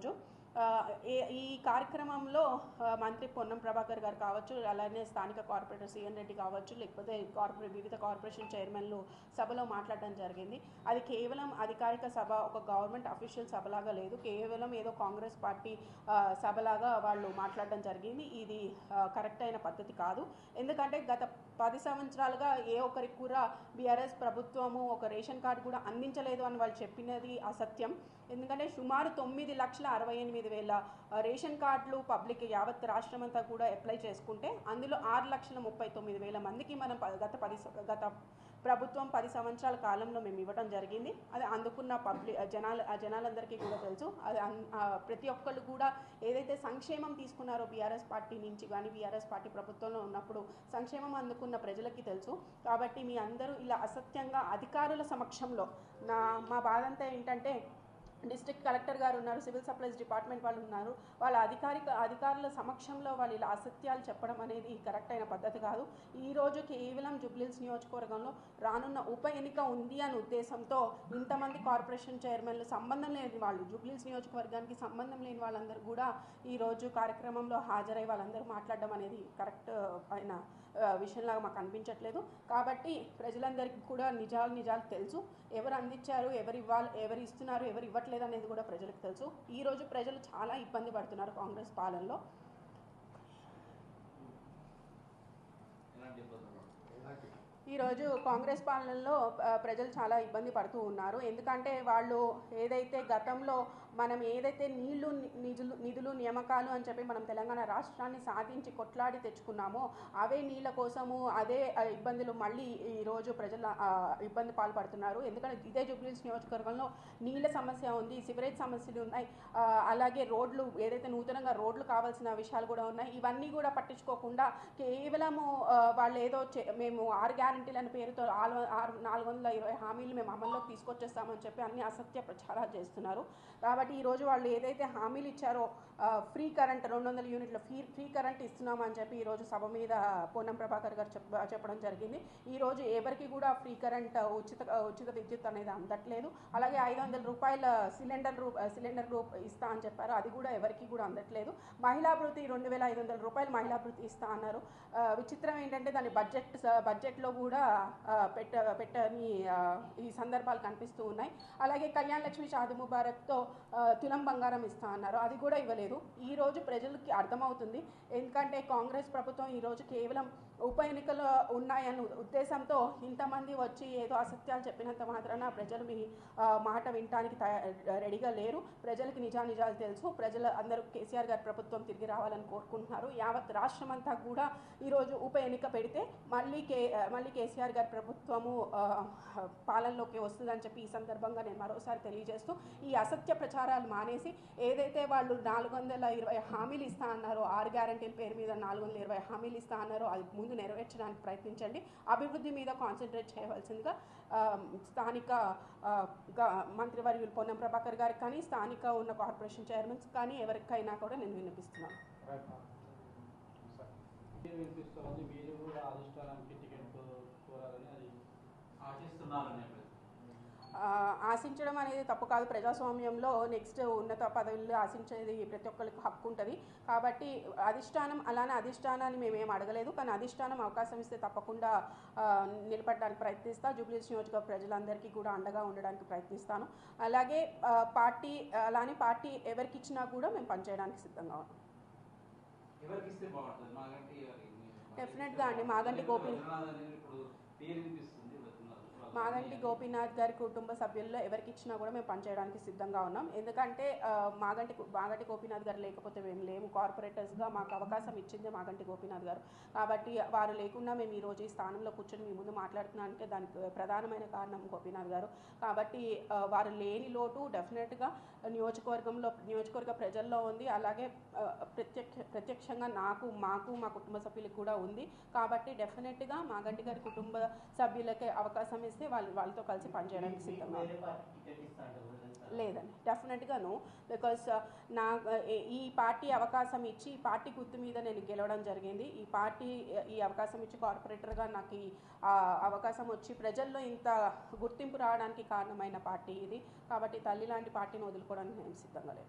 ఈరోజు ఆ, ఏ- ఈ కార్యక్రమంలో మంత్రి పొన్నం ప్రభాకర్ గారు కావచ్చు అలానే స్థానిక కార్పొరేటర్ సిఎన్ రెడ్డి కావచ్చు లేకపోతే కార్పొరేట్ వివిధ కార్పొరేషన్ చైర్మన్లు సభలో మాట్లాడడం జరిగింది. అది కేవలం అధికారిక సభ ఒక గవర్నమెంట్ అఫీషియల్ సభలాగా లేదు. కేవలం ఏదో కాంగ్రెస్ పార్టీ సభలాగా వాళ్ళు మాట్లాడడం జరిగింది. ఇది కరెక్ట్ అయిన పద్ధతి కాదు. ఎందుకంటే గత పది సంవత్సరాలుగా ఏ ఒక్కరికి కూడా బీఆర్ఎస్ ప్రభుత్వము ఒక రేషన్ కార్డు కూడా అందించలేదు అని వాళ్ళు చెప్పినది అసత్యం. ఎందుకంటే సుమారు తొమ్మిది లక్షల అరవై ఎనిమిది వేల రేషన్ కార్డులు పబ్లిక్ యావత్ రాష్ట్రం అంతా కూడా అప్లై చేసుకుంటే అందులో ఆరు లక్షల ముప్పై తొమ్మిది వేల మందికి మనం గత పది గత ప్రభుత్వం పది సంవత్సరాల కాలంలో మేము ఇవ్వడం జరిగింది. అది అందుకున్న పబ్లిక్ జనాలు ఆ జనాలందరికీ కూడా తెలుసు. అది ప్రతి ఒక్కళ్ళు కూడా ఏదైతే సంక్షేమం తీసుకున్నారో బీఆర్ఎస్ పార్టీ నుంచి కానీ బీఆర్ఎస్ పార్టీ ప్రభుత్వంలో ఉన్నప్పుడు సంక్షేమం అందుకున్న ప్రజలకి తెలుసు. కాబట్టి మీ అందరూ ఇలా అసత్యంగా అధికారుల సమక్షంలో నా మా బాధంతా ఏంటంటే డిస్ట్రిక్ట్ కలెక్టర్ గారు ఉన్నారు సివిల్ సప్లైస్ డిపార్ట్మెంట్ వాళ్ళు ఉన్నారు. వాళ్ళ అధికారిక అధికారుల సమక్షంలో వాళ్ళు ఇలా అసత్యాలు చెప్పడం అనేది కరెక్ట్ అయిన పద్ధతి కాదు. ఈ రోజు కేవలం జుబ్లీల్స్ నియోజకవర్గంలో రానున్న ఉప ఎన్నిక ఉంది అనే ఉద్దేశంతో ఇంతమంది కార్పొరేషన్ చైర్మన్లు సంబంధం లేని వాళ్ళు జుబ్లీల్స్ నియోజకవర్గానికి సంబంధం లేని వాళ్ళందరూ కూడా ఈ రోజు కార్యక్రమంలో హాజరై వాళ్ళందరూ మాట్లాడడం అనేది కరెక్ట్ అయిన విషయంలాగా మాకు అనిపించట్లేదు. కాబట్టి ప్రజలందరికీ కూడా నిజాలు నిజాలు తెలుసు. ఎవరు అందించారు ఎవరు ఇవ్వాలి ఎవరు ఇస్తున్నారు ఎవరు ఇవ్వట్లేదు అనేది కూడా ప్రజలకు తెలుసు. ఈ రోజు ప్రజలు చాలా ఇబ్బంది పడుతున్నారు కాంగ్రెస్ పాలనలో. ఈరోజు కాంగ్రెస్ పాలనలో ప్రజలు చాలా ఇబ్బంది పడుతూ ఉన్నారు. ఎందుకంటే వాళ్ళు ఏదైతే గతంలో మనం ఏదైతే నీళ్ళు ని- నిధులు నిధులు నియామకాలు అని చెప్పి మనం తెలంగాణ రాష్ట్రాన్ని సాధించి కొట్లాడి తెచ్చుకున్నామో అవే నీళ్ళ కోసము అదే ఇబ్బందులు మళ్ళీ ఈరోజు ప్రజలు ఇబ్బంది పాల్పడుతున్నారు. ఎందుకంటే ఇదే జూబ్లీస్ నియోజకవర్గంలో నీళ్ళ సమస్య ఉంది సివరేజ్ సమస్యలు ఉన్నాయి అలాగే రోడ్లు ఏదైతే నూతనంగా రోడ్లు కావాల్సిన విషయాలు కూడా ఉన్నాయి ఇవన్నీ కూడా పట్టించుకోకుండా కేవలము వాళ్ళు ఏదో చే- మేము ఆరు గ్యారంటీలని పేరుతో ఆరు ఆరు నాలుగు వందల ఇరవై హామీలు మేము అమల్లోకి తీసుకొచ్చేస్తామని చెప్పి అన్ని అసత్య ప్రచారాలు చేస్తున్నారు. కాబట్టి ఈరోజు వాళ్ళు ఏదైతే హామీలు ఇచ్చారో ఫ్రీ కరెంట్ రెండు వందల యూనిట్ల ఫ్రీ ఫ్రీ కరెంట్ ఇస్తున్నామని చెప్పి ఈరోజు సభ మీద పూనం ప్రభాకర్ గారు చెప్ప చెప్పడం జరిగింది. ఈరోజు ఎవరికి కూడా ఫ్రీ కరెంట్ ఉచిత ఉచిత విద్యుత్ అనేది అందట్లేదు. అలాగే ఐదు వందల రూపాయల సిలిండర్ రూ సిలిండర్ రూ ఇస్తా అని చెప్పారు. అది కూడా ఎవరికి కూడా అందట్లేదు. మహిళా భృతి రెండు వేల ఐదు వందల రూపాయలు మహిళా భృతి ఇస్తా అన్నారు. విచిత్రం ఏంటంటే దాని బడ్జెట్ బడ్జెట్లో కూడా పెట్ట పెట్టని ఈ సందర్భాలు కనిపిస్తూ ఉన్నాయి. అలాగే కళ్యాణ్ లక్ష్మి షాది ముబారక్తో తులం బంగారం ఇస్తా అన్నారు. అది కూడా ఇవ్వలేదు. ఈ రోజు ప్రజలకి అర్థమవుతుంది. ఎందుకంటే కాంగ్రెస్ ప్రభుత్వం ఈ రోజు కేవలం ఉప ఎన్నికలు ఉన్నాయన్న ఉద్దేశంతో ఇంతమంది వచ్చి ఏదో అసత్యాలు చెప్పినంత మాత్రాన ప్రజలు మీ మాట వినటానికి రెడీగా లేరు. ప్రజలకి నిజానిజాలు తెలుసు. ప్రజలు అందరూ కేసీఆర్ గారి ప్రభుత్వం తిరిగి రావాలని కోరుకుంటున్నారు. యావత్ రాష్ట్రం అంతా కూడా ఈరోజు ఉప ఎన్నిక పెడితే మళ్ళీ కే మళ్ళీ కేసీఆర్ గారి ప్రభుత్వము పాలనలోకి వస్తుందని చెప్పి ఈ సందర్భంగా నేను మరోసారి తెలియజేస్తూ ఈ అసత్య ప్రచారం ప్రచారాలు మానేసి ఏదైతే వాళ్ళు నాలుగు వందల ఇరవై హామీలు ఇస్తా అన్నారో ఆరు గ్యారంటీల పేరు మీద నాలుగు వందల ఇరవై హామీలు ఇస్తా అన్నారో అది ముందు నెరవేర్చడానికి ప్రయత్నించండి. అభివృద్ధి మీద కాన్సన్ట్రేట్ చేయవలసిందిగా స్థానిక మంత్రివర్యులు పొన్నం ప్రభాకర్ గారికి కానీ స్థానిక ఉన్న కార్పొరేషన్ చైర్మన్స్ కానీ ఎవరికైనా కూడా నేను వినిపిస్తున్నాను. వినిపిస్తుంది మీరు కూడా అధిష్టానానికి టికెట్ కోరాలని అది ఆశిస్తున్నారని ఆశించడం అనేది తప్పు కాదు. ప్రజాస్వామ్యంలో నెక్స్ట్ ఉన్నత పదవులు ఆశించేది ప్రతి ఒక్కరికి హక్కు ఉంటుంది. కాబట్టి అధిష్టానం అలానే అధిష్టానాన్ని మేమేం అడగలేదు. కానీ అధిష్టానం అవకాశం ఇస్తే తప్పకుండా నిలబడడానికి ప్రయత్నిస్తా. జూబ్లీస్ నియోజకవర్గ ప్రజలందరికీ కూడా అండగా ఉండడానికి ప్రయత్నిస్తాను. అలాగే పార్టీ అలానే పార్టీ ఎవరికి ఇచ్చినా కూడా మేము పనిచేయడానికి సిద్ధంగా ఉన్నాం. ఎవరికి ఇస్తే బాగుంటుంది? మాగంటి గారి- Definite గా అండి, మాగంటి గోపి- రఘునాథ్ అనేది ఇప్పుడు పేరు వినిపిస్తుంది రఘునాథ్. మాగంటి గోపీనాథ్ గారి కుటుంబ సభ్యుల్లో ఎవరికి ఇచ్చినా కూడా మేము పనిచేయడానికి సిద్ధంగా ఉన్నాం. ఎందుకంటే మాగంటి మాగంటి గోపీనాథ్ గారు లేకపోతే మేము లేము. కార్పొరేటర్స్గా మాకు అవకాశం ఇచ్చిందే మాగంటి గోపీనాథ్ గారు. కాబట్టి వారు లేకుండా మేము ఈ రోజు ఈ స్థానంలో కూర్చొని మీ ముందు మాట్లాడుతున్నామంటే దానికి ప్రధానమైన కారణం గోపీనాథ్ గారు. కాబట్టి వారు లేని లోటు డెఫినెట్గా నియోజకవర్గంలో నియోజకవర్గ ప్రజల్లో ఉంది. అలాగే ప్రత్యక్ష ప్రత్యక్షంగా నాకు మాకు మా కుటుంబ సభ్యులకు కూడా ఉంది. కాబట్టి డెఫినెట్గా మాగంటి గారి కుటుంబ సభ్యులకే అవకాశం ఇస్తే వాళ్ళు వాళ్ళతో కలిసి పనిచేయడానికి సిద్ధంగా. లేదండి. డెఫినెట్గా నో బికాస్ నా ఏ- ఈ పార్టీ అవకాశం ఇచ్చి ఈ పార్టీ గుర్తు మీద నేను గెలవడం జరిగింది. ఈ పార్టీ ఈ అవకాశం ఇచ్చి కార్పొరేటర్గా నాకు ఈ అవకాశం వచ్చి ప్రజల్లో ఇంత గుర్తింపు రావడానికి కారణమైన పార్టీ ఇది. కాబట్టి తల్లి లాంటి పార్టీని వదులుకోవడానికి నేను సిద్ధంగా లేదు